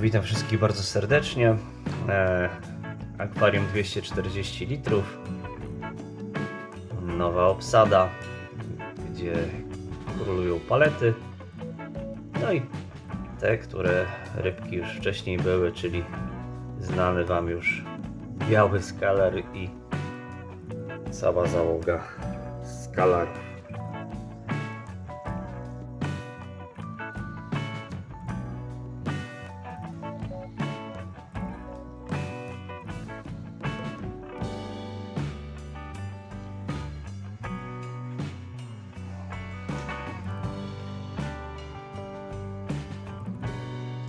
Witam wszystkich bardzo serdecznie. E, akwarium 240 litrów. Nowa obsada, gdzie królują palety. No i te, które rybki już wcześniej były, czyli znany Wam już biały skalar i cała załoga skalarów.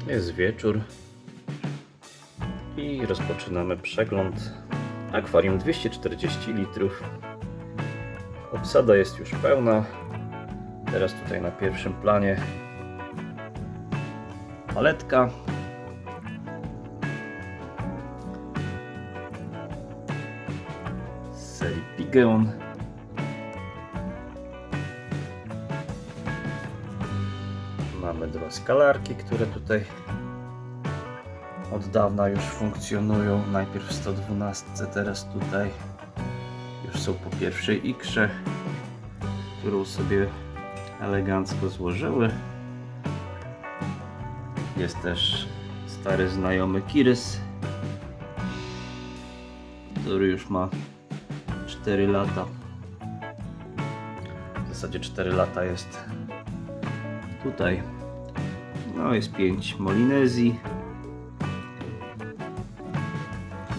Jest wieczór i rozpoczynamy przegląd akwarium 240 litrów. Obsada jest już pełna. Teraz tutaj na pierwszym planie paletka. Z serii Pigeon. Mamy dwa skalarki, które tutaj od dawna już funkcjonują. Najpierw w 112, teraz tutaj już są po pierwszej ikrze, którą sobie elegancko złożyły. Jest też stary znajomy Kirys, który już ma 4 lata. W zasadzie 4 lata jest tutaj. No jest 5 Molinezji.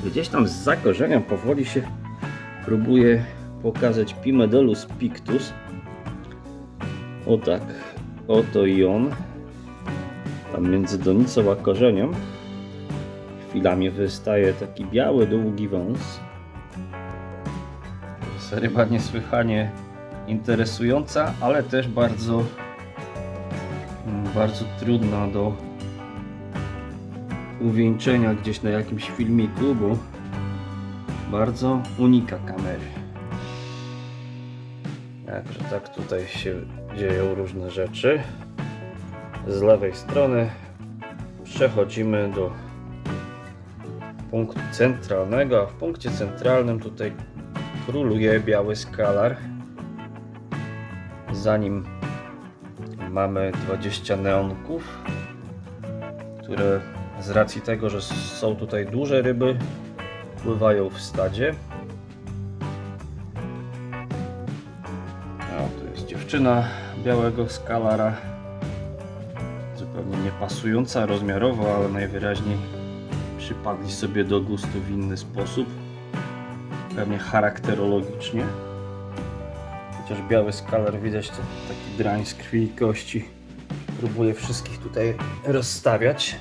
Gdzieś tam z zakorzenia powoli się próbuje pokazać Pimedolus pictus. O tak, oto i on. Tam między donicą a korzeniem chwilami wystaje taki biały, długi wąs. Jest ryba niesłychanie interesująca, ale też bardzo bardzo trudna do uwieńczenia gdzieś na jakimś filmiku, bo bardzo unika kamery. Także tak tutaj się dzieją różne rzeczy. Z lewej strony przechodzimy do punktu centralnego, a w punkcie centralnym tutaj króluje biały skalar. Zanim mamy 20 neonków, które z racji tego, że są tutaj duże ryby, pływają w stadzie. O, tu jest dziewczyna białego skalara. Zupełnie niepasująca rozmiarowo, ale najwyraźniej przypadli sobie do gustu w inny sposób. Pewnie charakterologicznie. Chociaż biały skalar widać to taki drań z krwi i kości. Próbuję wszystkich tutaj rozstawiać.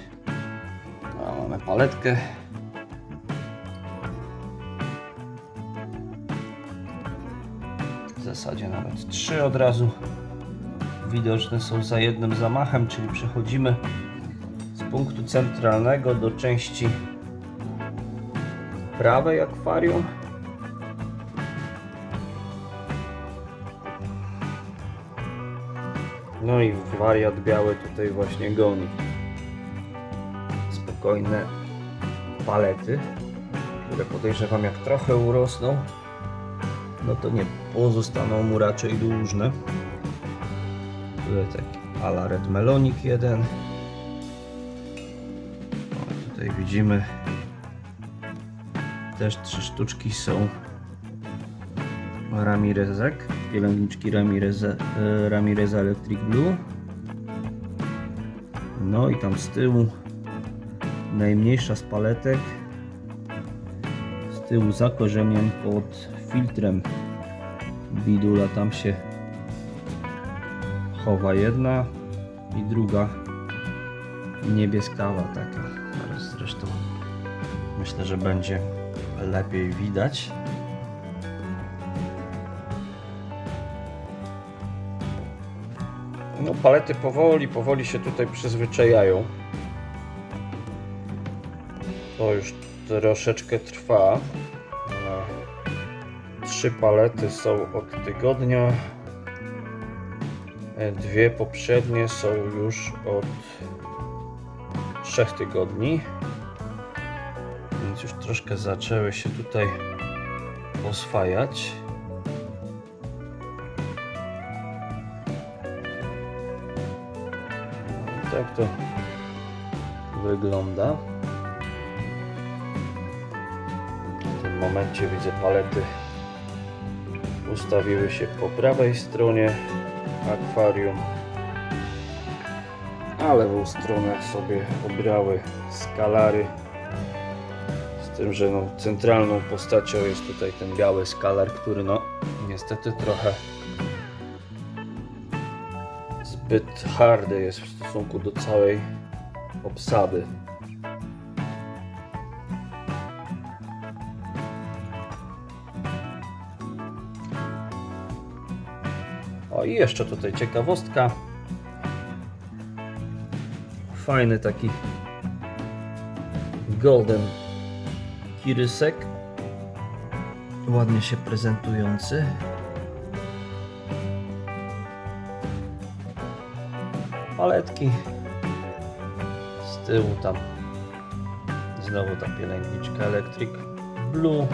No, mamy paletkę. W zasadzie nawet trzy od razu widoczne są za jednym zamachem, czyli przechodzimy z punktu centralnego do części prawej akwarium. No i wariat biały tutaj właśnie goni. Spokojne palety, które podejrzewam jak trochę urosną, no to nie pozostaną mu raczej dłużne. Tutaj taki ala red melonik jeden. O, tutaj widzimy też trzy sztuczki są Ramirezek, pielęgniczki Ramireza, e, Ramireza Electric Blue. No i tam z tyłu najmniejsza z paletek. Z tyłu za korzeniem pod filtrem bidula tam się chowa jedna i druga niebieskawa taka. Ale zresztą myślę, że będzie lepiej widać. No palety powoli, powoli się tutaj przyzwyczajają. To już troszeczkę trwa. Trzy palety są od tygodnia. E, Dwie poprzednie są już od 3 tygodni. Więc już troszkę zaczęły się tutaj oswajać. Tak to wygląda. W tym momencie widzę palety ustawiły się po prawej stronie akwarium, a lewą stronę sobie obrały skalary. Z tym, że no, centralną postacią jest tutaj ten biały skalar, który no niestety trochę zbyt hardy jest w stosunku do całej obsady. O i jeszcze tutaj ciekawostka. Fajny taki golden kirysek. Ładnie się prezentujący. Paletki. Z tyłu tam znowu ta pielęgniczka Electric Blue.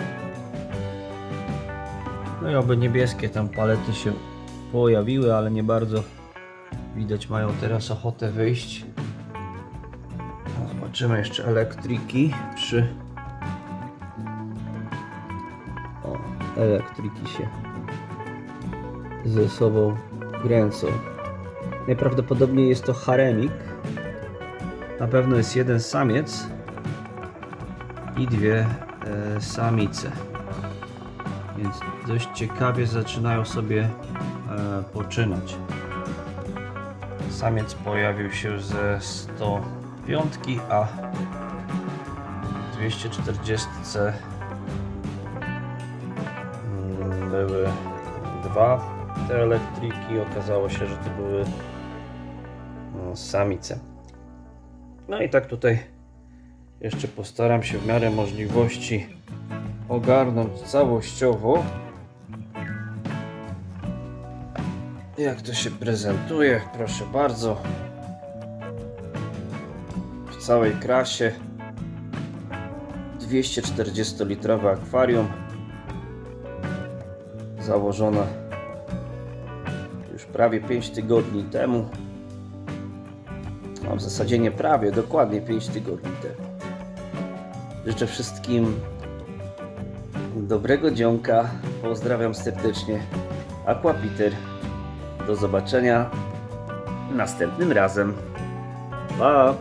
No i oby niebieskie tam palety się pojawiły, ale nie bardzo widać mają teraz ochotę wyjść. Zobaczymy jeszcze elektryki przy o, elektryki się ze sobą kręcą. Najprawdopodobniej jest to haremik. Na pewno jest jeden samiec i dwie e, samice. Więc dość ciekawie zaczynają sobie e, poczynać. Samiec pojawił się ze 105, a 240 mm, były dwa te elektryki. Okazało się, że to były samice. No i tak tutaj jeszcze postaram się w miarę możliwości ogarnąć całościowo. Jak to się prezentuje, proszę bardzo. W całej krasie. 240-litrowe akwarium. Założone już prawie 5 tygodni temu. A w zasadzie nie prawie, dokładnie 5 tygodni temu. Życzę wszystkim dobrego dzionka. Pozdrawiam serdecznie. Aquapiter. Do zobaczenia następnym razem. Pa!